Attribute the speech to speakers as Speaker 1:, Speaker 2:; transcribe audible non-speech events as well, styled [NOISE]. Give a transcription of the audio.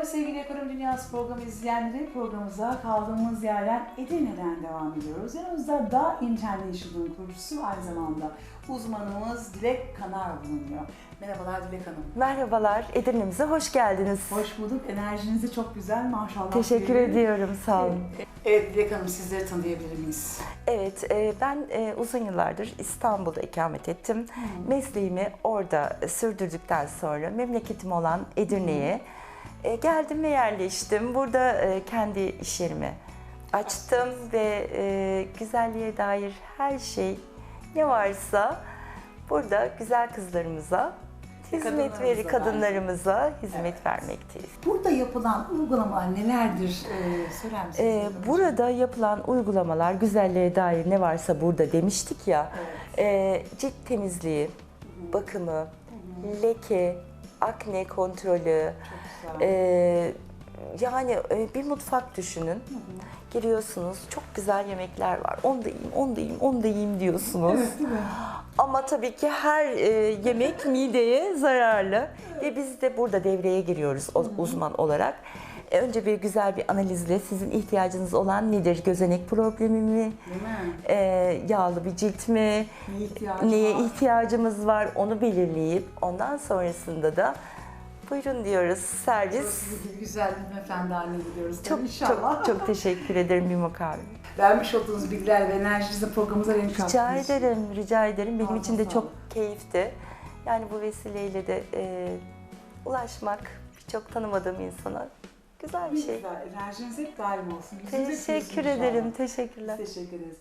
Speaker 1: Merhaba sevgili Ekonomi Dünyası programı izleyenleri. Programımıza kaldığımız yerden Edirne'den devam ediyoruz. Yanımızda Da International'ın kurucusu aynı zamanda uzmanımız Dilek Kanar bulunuyor. Merhabalar Dilek Hanım.
Speaker 2: Merhabalar, Edirne'mize hoş geldiniz.
Speaker 1: Hoş bulduk. Enerjiniz de çok güzel maşallah.
Speaker 2: Teşekkür
Speaker 1: diyelim.
Speaker 2: ediyorum, sağ olun.
Speaker 1: Evet Dilek Hanım sizleri tanıyabilir miyiz?
Speaker 2: Evet, e, ben e, uzun yıllardır İstanbul'da ikamet ettim. Mesleğimi orada sürdürdükten sonra memleketim olan Edirne'ye e, geldim ve yerleştim. Burada e, kendi iş yerimi açtım ve e, güzelliğe dair her şey ne varsa burada güzel kızlarımıza hizmet veri
Speaker 1: Kadınlarımıza
Speaker 2: hizmet
Speaker 1: Evet.
Speaker 2: vermekteyiz.
Speaker 1: Burada yapılan uygulamalar nelerdir? Ee, söyler misiniz?
Speaker 2: Ee, burada yapılan uygulamalar güzelliğe dair ne varsa burada demiştik ya.
Speaker 1: Evet.
Speaker 2: Ee, cilt temizliği, bakımı, leke, akne kontrolü.
Speaker 1: Çok.
Speaker 2: Ee, yani e, bir mutfak düşünün. Giriyorsunuz, çok güzel yemekler var. Onu da yiyeyim, onu da yiyeyim, onu da yiyeyim diyorsunuz.
Speaker 1: Evet, değil mi?
Speaker 2: Ama tabii ki her e, yemek [LAUGHS] mideye zararlı ve biz de burada devreye giriyoruz o- uzman olarak. E, önce bir güzel bir analizle sizin ihtiyacınız olan nedir? Gözenek problemi mi? E, yağlı bir cilt mi?
Speaker 1: Neye ihtiyacı
Speaker 2: Neye
Speaker 1: var?
Speaker 2: ihtiyacımız var? Onu belirleyip ondan sonrasında da buyurun diyoruz servis.
Speaker 1: Gibi güzel bir hanımefendi haline gidiyoruz.
Speaker 2: Çok
Speaker 1: İnşallah.
Speaker 2: çok çok teşekkür ederim bir mukavel. [LAUGHS]
Speaker 1: Vermiş olduğunuz bilgiler ve enerjinizle programımıza renk
Speaker 2: Rica
Speaker 1: kattınız.
Speaker 2: ederim, rica ederim. Benim
Speaker 1: Allah
Speaker 2: için de çok keyifti. Yani bu vesileyle de e, ulaşmak birçok tanımadığım insana güzel bir şey.
Speaker 1: Güzel. Enerjiniz hep daim olsun. Yüzünüz
Speaker 2: Teşekkür ederim,
Speaker 1: inşallah.
Speaker 2: teşekkürler.
Speaker 1: Teşekkür ederiz.